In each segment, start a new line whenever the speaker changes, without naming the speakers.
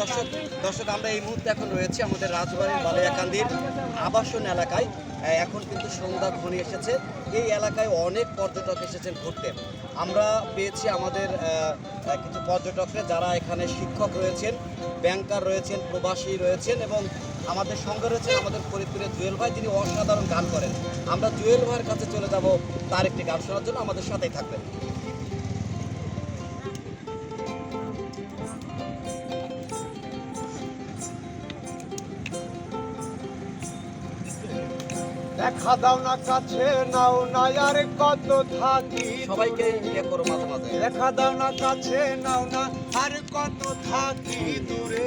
দর্শক দর্শক, আমরা এই মুহূর্তে এখন রয়েছে আমাদের রাজবাড়ির বালিয়াকান্দির আবাসন এলাকায়। এখন কিন্তু সন্ধ্যা ঘনিয়ে এসেছে। এই এলাকায় অনেক পর্যটক এসেছেন ঘুরতে। আমরা পেয়েছি আমাদের কিছু পর্যটকরা যারা এখানে শিক্ষক রয়েছেন, ব্যাংকার রয়েছেন, প্রবাসী রয়েছেন এবং আমাদের সঙ্গে রয়েছেন আমাদের ফরিদপুরের জুয়েল ভাই, যিনি অসাধারণ গান করেন। আমরা জুয়েল ভাইয়ের কাছে চলে যাব, তার একটি গান শোনার জন্য আমাদের সাথেই থাকবেন।
দেখা দাও না কাছে নাও না আর কত থাকি
সবাইকে ইয়ে করো মাঝে মাঝে।
দেখা দাও না কাছে নাও না আর কত থাকি দূরে।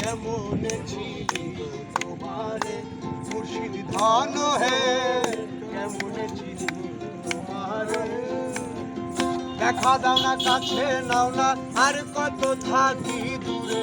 কেমন ছিলি তোমারে মুর্শিদ ধন হে কেমন ছিলি তোমারে। দেখা দাও না কাছে নাও না আর কত থাকি দূরে।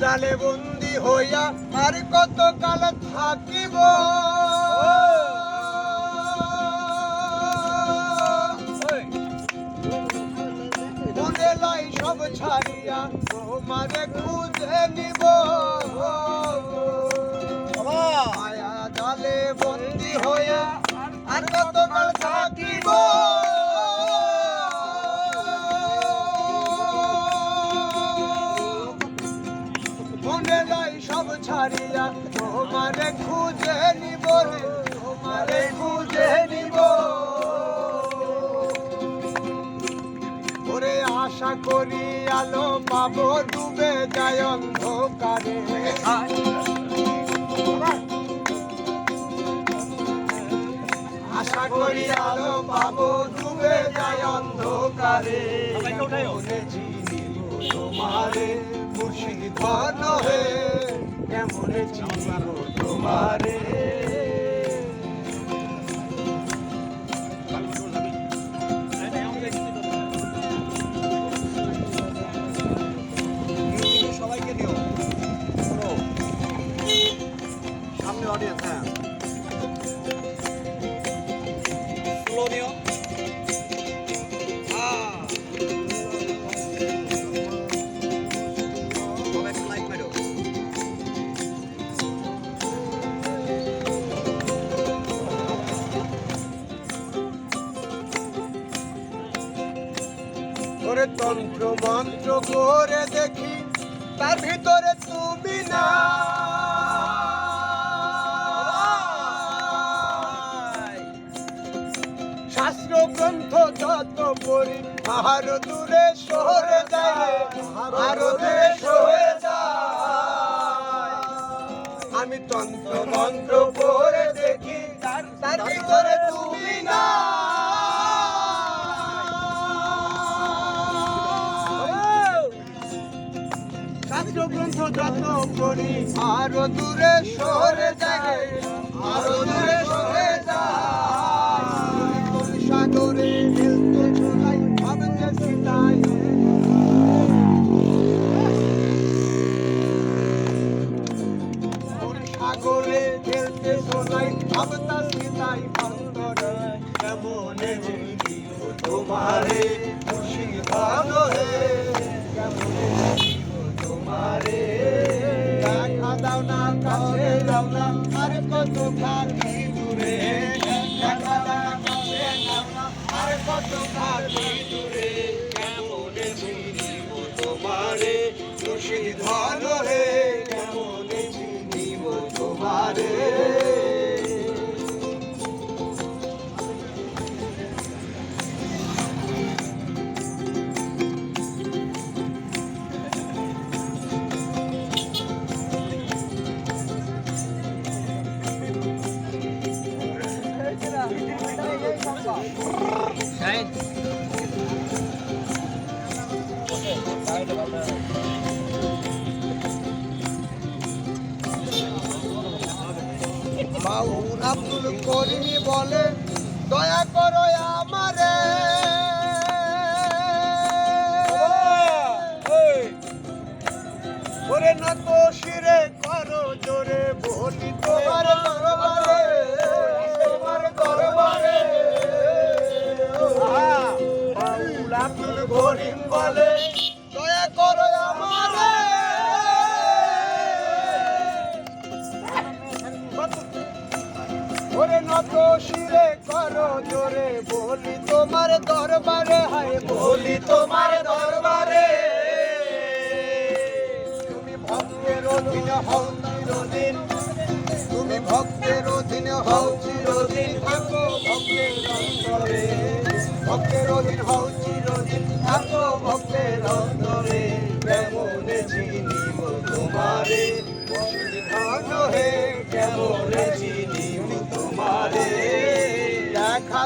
জালে বন্দি হইয়া আর কত কাল থাকিব মনে লাই সব ছাড়িয়া তোমারে খুঁজে নিব। মায়া জালে বন্দি হইয়া আর কত কাল থাকিব? ছাড়িয়া তোমারে খুঁজে নিব তোমারে খুঁজে নিব। ওরে আশা করি আলো পাবো ডুবে যায় অন্ধকারে। আশা করি আলো পাবো ডুবে যায় অন্ধকারে। তোমারে মুর্শিদ ধন হে। কেমন চিনিব তোমারে
সবাইকে দিও সামনে অডিয়েন্স হ্যাঁ
তন্ত্র মন্ত্র করে দেখি, তার ভিতরে তুমি না। শাস্ত্র গ্রন্থ যত পড়ি আরও দূরে সরে যায় আরও দূরে সরে যায়। আমি তন্ত্র মন্ত্র পড়ে দেখি, তার ভিতরে তুমি না। গ্রন্থ যত পড়ি আরও দূরে সরে যায় আরও দূরে সরে যায় সাগরে খেলতে চলাই ভাবতে সীতায় সাগরে খেলতে শোনাই ভাবতা সীতাই অন্তরে। কেমন জিও তোমারে? কাছে দাও না। আর কত থাকি দূরে। আর কত থাকি দূরে। কেমন তোমারে খুশি ভালো হে মাউন আব্দুল করিমি বলে দয়া করো আমারে। হ্যাঁ। ওরে না তো শিরে করো জোরে বলি তোমার দরবারে। তোমার দরবারে। হ্যাঁ। আব্দুল করিম বলে ওরে নত শিরে করো জোরে, বলি তোমার দরবারে, হায় বলি তোমার দরবারে। তুমি ভক্তের অধীন হও চিরদিন, তুমি ভক্তের অধীন হও চিরদিন, থাকো ভক্তের অন্তরে। ভক্তের অধীন হও চিরদিন, থাকো ভক্তের অন্তরে। কেমনে চিনিব তোমারে।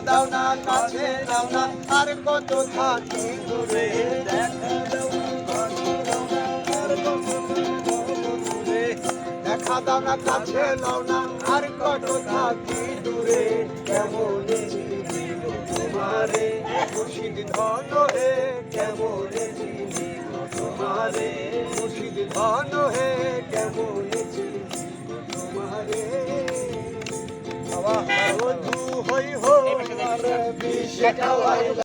দাও না, কাছে দাও না, আর কত থাকি দূরে। দেখা দাও না, কাছে দাও না, আর কত থাকি দূরে। কেমন তোমারে মুর্শিদ ধন হে কেমন তোমারে মুর্শিদ ধন হে কেমন হই হো